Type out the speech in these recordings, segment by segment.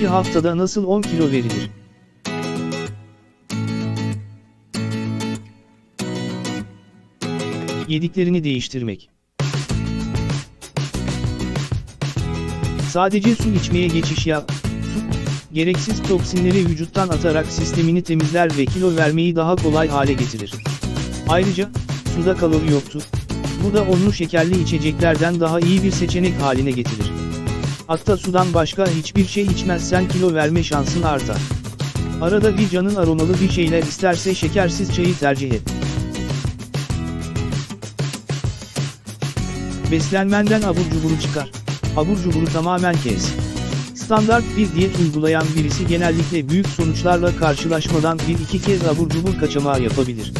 2 haftada nasıl 10 kilo verilir? Yediklerini değiştirmek. Sadece su içmeye geçiş yap. Gereksiz toksinleri vücuttan atarak sistemini temizler ve kilo vermeyi daha kolay hale getirir. Ayrıca, suda kalori yoktur. Bu da onu şekerli içeceklerden daha iyi bir seçenek haline getirir. Hatta sudan başka hiçbir şey içmezsen kilo verme şansın artar. Arada bir canın aromalı bir şeyler isterse şekersiz çayı tercih et. Beslenmenden abur cuburu çıkar. Abur cuburu tamamen kes. Standart bir diyet uygulayan birisi genellikle büyük sonuçlarla karşılaşmadan bir iki kez abur cubur kaçamağı yapabilir.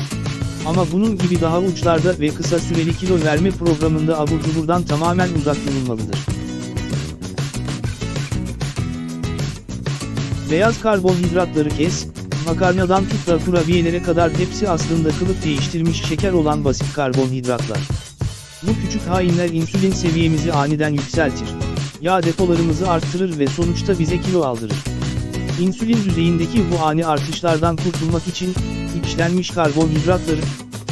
Ama bunun gibi daha uçlarda ve kısa süreli kilo verme programında abur cuburdan tamamen uzak durulmalıdır. Beyaz karbonhidratları kes, makarnadan tut da kurabiyelere kadar hepsi aslında kılık değiştirmiş şeker olan basit karbonhidratlar. Bu küçük hainler insülin seviyemizi aniden yükseltir. Yağ depolarımızı arttırır ve sonuçta bize kilo aldırır. İnsülin düzeyindeki bu ani artışlardan kurtulmak için, içlenmiş karbonhidratları,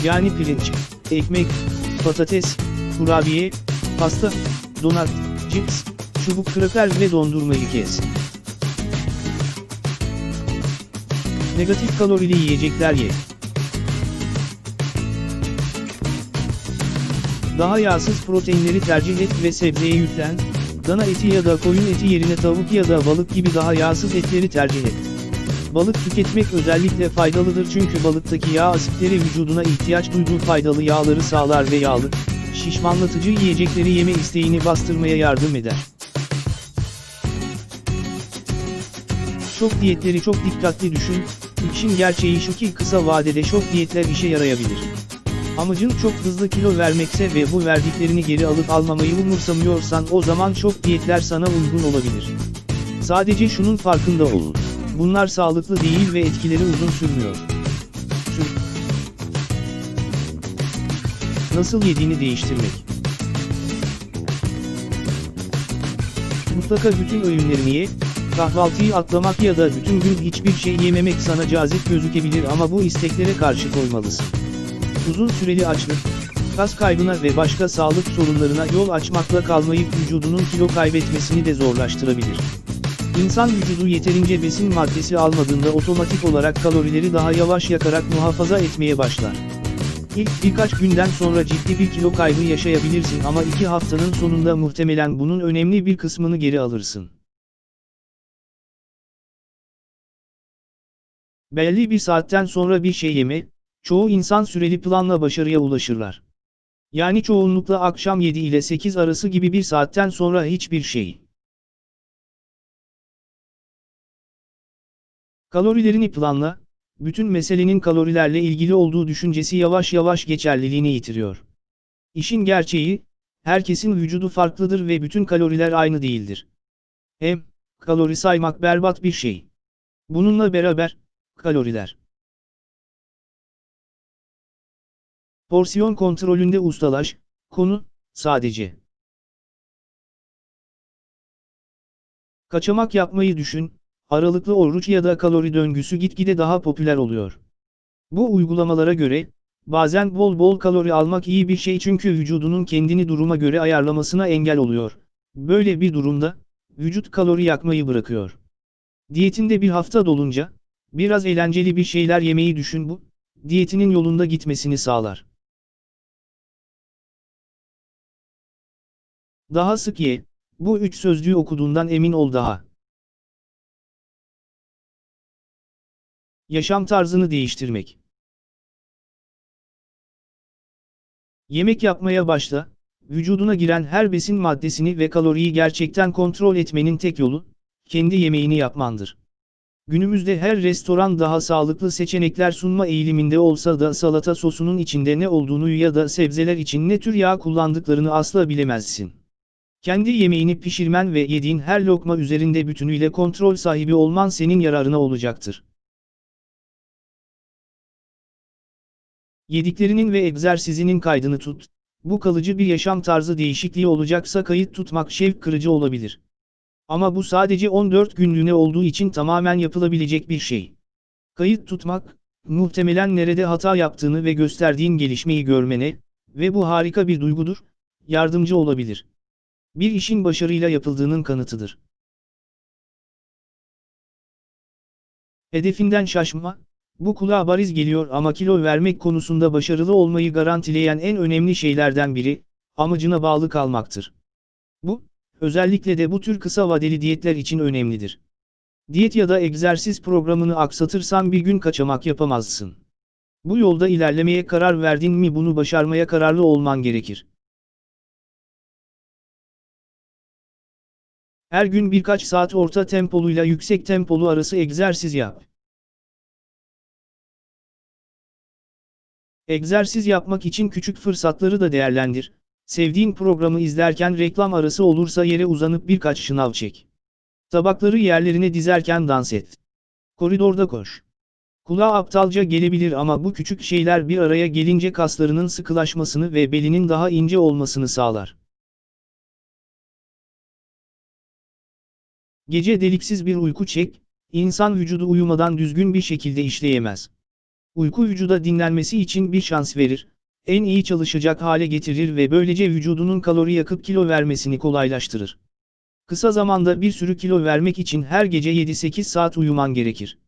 yani pirinç, ekmek, patates, kurabiye, pasta, donat, cips, çubuk kraker ve dondurmayı kes. Negatif kalorili yiyecekler ye. Daha yağsız proteinleri tercih et ve sebzeye yüklen, dana eti ya da koyun eti yerine tavuk ya da balık gibi daha yağsız etleri tercih et. Balık tüketmek özellikle faydalıdır çünkü balıktaki yağ asitleri vücuduna ihtiyaç duyduğu faydalı yağları sağlar ve yağlı, şişmanlatıcı yiyecekleri yeme isteğini bastırmaya yardım eder. Şok diyetleri çok dikkatli düşün, işin gerçeği şu ki kısa vadede şok diyetler işe yarayabilir. Amacın çok hızlı kilo vermekse ve bu verdiklerini geri alıp almamayı umursamıyorsan o zaman şok diyetler sana uygun olabilir. Sadece şunun farkında ol. Bunlar sağlıklı değil ve etkileri uzun sürmüyor. Sür. Nasıl yediğini değiştirmek. Mutlaka bütün öğünlerini ye, kahvaltıyı atlamak ya da bütün gün hiçbir şey yememek sana cazip gözükebilir ama bu isteklere karşı koymalısın. Uzun süreli açlık, kas kaybına ve başka sağlık sorunlarına yol açmakla kalmayıp vücudunun kilo kaybetmesini de zorlaştırabilir. İnsan vücudu yeterince besin maddesi almadığında otomatik olarak kalorileri daha yavaş yakarak muhafaza etmeye başlar. İlk birkaç günden sonra ciddi bir kilo kaybı yaşayabilirsin ama iki haftanın sonunda muhtemelen bunun önemli bir kısmını geri alırsın. Belli bir saatten sonra bir şey yeme, çoğu insan süreli planla başarıya ulaşırlar. Yani çoğunlukla akşam 7 ile 8 arası gibi bir saatten sonra hiçbir şey. Kalorilerini planla, bütün meselenin kalorilerle ilgili olduğu düşüncesi yavaş yavaş geçerliliğini yitiriyor. İşin gerçeği, herkesin vücudu farklıdır ve bütün kaloriler aynı değildir. Hem, kalori saymak berbat bir şey. Bununla beraber, kaloriler. Porsiyon kontrolünde ustalaş, konu, sadece. Kaçamak yapmayı düşün, aralıklı oruç ya da kalori döngüsü gitgide daha popüler oluyor. Bu uygulamalara göre, bazen bol bol kalori almak iyi bir şey çünkü vücudunun kendini duruma göre ayarlamasına engel oluyor. Böyle bir durumda, vücut kalori yakmayı bırakıyor. Diyetinde bir hafta dolunca, biraz eğlenceli bir şeyler yemeyi düşün bu, diyetinin yolunda gitmesini sağlar. Daha sık ye, bu üç sözcüğü okuduğundan emin ol daha. Yaşam tarzını değiştirmek. Yemek yapmaya başla, vücuduna giren her besin maddesini ve kaloriyi gerçekten kontrol etmenin tek yolu, kendi yemeğini yapmandır. Günümüzde her restoran daha sağlıklı seçenekler sunma eğiliminde olsa da salata sosunun içinde ne olduğunu ya da sebzeler için ne tür yağ kullandıklarını asla bilemezsin. Kendi yemeğini pişirmen ve yediğin her lokma üzerinde bütünüyle kontrol sahibi olman senin yararına olacaktır. Yediklerinin ve egzersizinin kaydını tut. Bu kalıcı bir yaşam tarzı değişikliği olacaksa kayıt tutmak şevk kırıcı olabilir. Ama bu sadece 14 günlüğüne olduğu için tamamen yapılabilecek bir şey. Kayıt tutmak, muhtemelen nerede hata yaptığını ve gösterdiğin gelişmeyi görmene ve bu harika bir duygudur, yardımcı olabilir. Bir işin başarıyla yapıldığının kanıtıdır. Hedefinden şaşma, bu kulağa bariz geliyor ama kilo vermek konusunda başarılı olmayı garantileyen en önemli şeylerden biri, amacına bağlı kalmaktır. Bu, özellikle de bu tür kısa vadeli diyetler için önemlidir. Diyet ya da egzersiz programını aksatırsan bir gün kaçamak yapamazsın. Bu yolda ilerlemeye karar verdin mi bunu başarmaya kararlı olman gerekir. Her gün birkaç saat orta tempoluyla yüksek tempolu arası egzersiz yap. Egzersiz yapmak için küçük fırsatları da değerlendir. Sevdiğin programı izlerken reklam arası olursa yere uzanıp birkaç şınav çek. Tabakları yerlerine dizerken dans et. Koridorda koş. Kulağa aptalca gelebilir ama bu küçük şeyler bir araya gelince kaslarının sıkılaşmasını ve belinin daha ince olmasını sağlar. Gece deliksiz bir uyku çek, insan vücudu uyumadan düzgün bir şekilde işleyemez. Uyku vücuda dinlenmesi için bir şans verir, en iyi çalışacak hale getirir ve böylece vücudunun kalori yakıp kilo vermesini kolaylaştırır. Kısa zamanda bir sürü kilo vermek için her gece 7-8 saat uyuman gerekir.